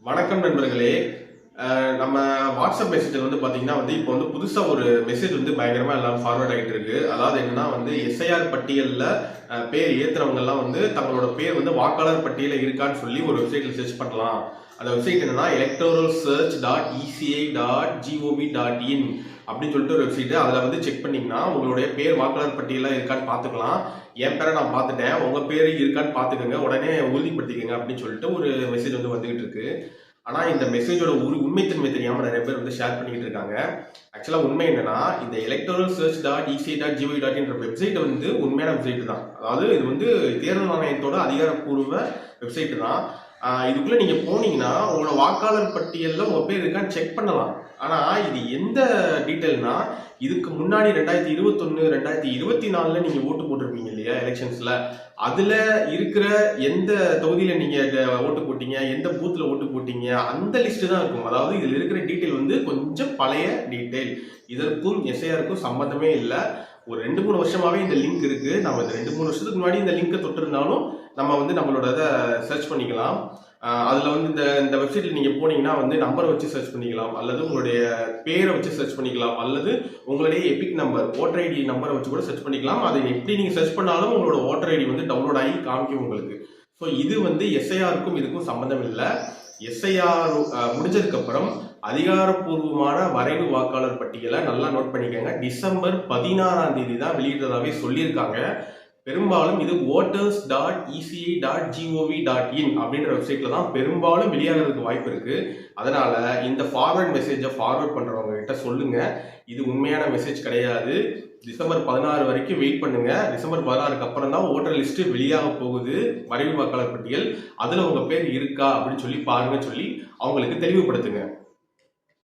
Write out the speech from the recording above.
வணக்கம் நண்பர்களே. நம்ம வாட்ஸ்அப் மெசேஜில் வந்து பார்த்தீங்கன்னா வந்து இப்போ வந்து புதுசாக ஒரு மெசேஜ் வந்து பயங்கரமாக எல்லாம் ஃபார்வர்ட் ஆகிட்டு இருக்கு. அதாவது என்னன்னா வந்து எஸ்ஐஆர் பட்டியலில் பேர் ஏற்றுறவங்கெல்லாம் வந்து தங்களோட பேர் வந்து வாக்காளர் பட்டியலில் இருக்கான்னு சொல்லி ஒரு வெப்சைட்டில் சர்ச் பண்ணலாம். அந்த வெப்சைட் என்னன்னா electoral search dot ECI dot GOV dot in அப்படின்னு சொல்லிட்டு ஒரு வெப்சைட் அதில் வந்து செக் பண்ணிங்கன்னா உங்களுடைய பேர் வாக்காளர் பட்டியலில் இருக்கான்னு பார்த்துக்கலாம் என் பேரை நான் பார்த்துட்டேன் உங்கள் பேர் இருக்கான்னு பார்த்துக்கோங்க உடனே உறுதிப்படுத்திக்கோங்க அப்படின்னு சொல்லிட்டு ஒரு மெசேஜ் வந்து வந்துகிட்டு இருக்கு. ஆனால் இந்த மெசேஜோட உரு உண்மைத்தன்மை தெரியாமல் நிறைய பேர் வந்து ஷேர் பண்ணிக்கிட்டு இருக்காங்க. ஆக்சுவலாக உண்மை என்னன்னா இந்த electoral search dot EC dot GO dot என்ற வெப்சைட் வந்து உண்மையான வெப்சைட் தான். அதாவது இது வந்து தேர்தல் ஆணையத்தோட அதிகாரப்பூர்வ வெப்சைட் தான். இதுக்குள்ள நீங்க போனீங்கன்னா உங்களோட வாக்காளர் பட்டியல்ல உங்க பேர் இருக்கான்னு செக் பண்ணலாம். ஆனா இது எந்த டீட்டெயில்னா இதுக்கு முன்னாடி ரெண்டாயிரத்தி இருபத்தொன்னு ரெண்டாயிரத்தி இருபத்தி நாலுல நீங்க ஓட்டு போட்டிருப்பீங்க இல்லையா எலெக்ஷன்ஸ்ல அதுல இருக்கிற எந்த தொகுதியில நீங்க ஓட்டு போட்டீங்க எந்த பூத்தில் ஓட்டு போட்டீங்க அந்த லிஸ்ட் தான் இருக்கும். அதாவது இதுல இருக்கிற டீட்டெயில் வந்து கொஞ்சம் பழைய டீட்டெயில் இதற்கும் எஸ்ஐஆருக்கும் சம்பந்தமே இல்லை. ஒரு ரெண்டு மூணு வருஷமாவே இந்த லிங்க் இருக்கு. நம்ம இந்த ரெண்டு மூணு வருஷத்துக்கு முன்னாடி இந்த லிங்க் தொட்டிருந்தாலும் நம்ம வந்து நம்மளோட இதை சர்ச் பண்ணிக்கலாம். அதில் அதுல வந்து இந்த இந்த வெப்சைட்ல நீங்க போனீங்கன்னா வந்து நம்பரை வச்சு சர்ச் பண்ணிக்கலாம். அல்லது உங்களுடைய பேரை வச்சு சர்ச் பண்ணிக்கலாம். அல்லது உங்களுடைய எபிக் நம்பர் ஓட்டர் ஐடி நம்பரை வச்சு கூட சர்ச் பண்ணிக்கலாம். அதை எப்படி நீங்க சர்ச் பண்ணாலும் உங்களோட ஓட்டர் ஐடி வந்து டவுன்லோட் ஆகி காமிக்கும் உங்களுக்கு. ஸோ இது வந்து எஸ்ஐஆருக்கும் இதுக்கும் சம்மந்தம் இல்லை. எஸ்ஐஆர் முடிஞ்சதுக்கப்புறம் அதிகாரப்பூர்வமான வரைவு வாக்காளர் பட்டியலை நல்லா நோட் பண்ணிக்கோங்க. டிசம்பர் பதினாறாம் தேதி தான் வெளியிடுறதாவே சொல்லியிருக்காங்க. பெரும்பாலும் இது voters dot ECI dot GOV dot in அப்படின்ற வெப்சைட்ல தான் பெரும்பாலும் வெளியாகிறதுக்கு வாய்ப்பு இருக்கு. அதனால இந்த ஃபார்வர்ட் மெசேஜை ஃபார்வர்ட் பண்றவங்க கிட்ட சொல்லுங்க. இது உண்மையான மெசேஜ் கிடையாது. டிசம்பர் பதினாறு வரைக்கும் வெயிட் பண்ணுங்க. டிசம்பர் பதினாறுக்கு அப்புறம் தான் ஓட்டர் லிஸ்ட் வெளியாக போகுது. வரைவு வாக்காளர் பட்டியல். அதுல உங்க பேர் இருக்கா அப்படின்னு சொல்லி பாருங்க சொல்லி அவங்களுக்கு தெளிவுபடுத்துங்க.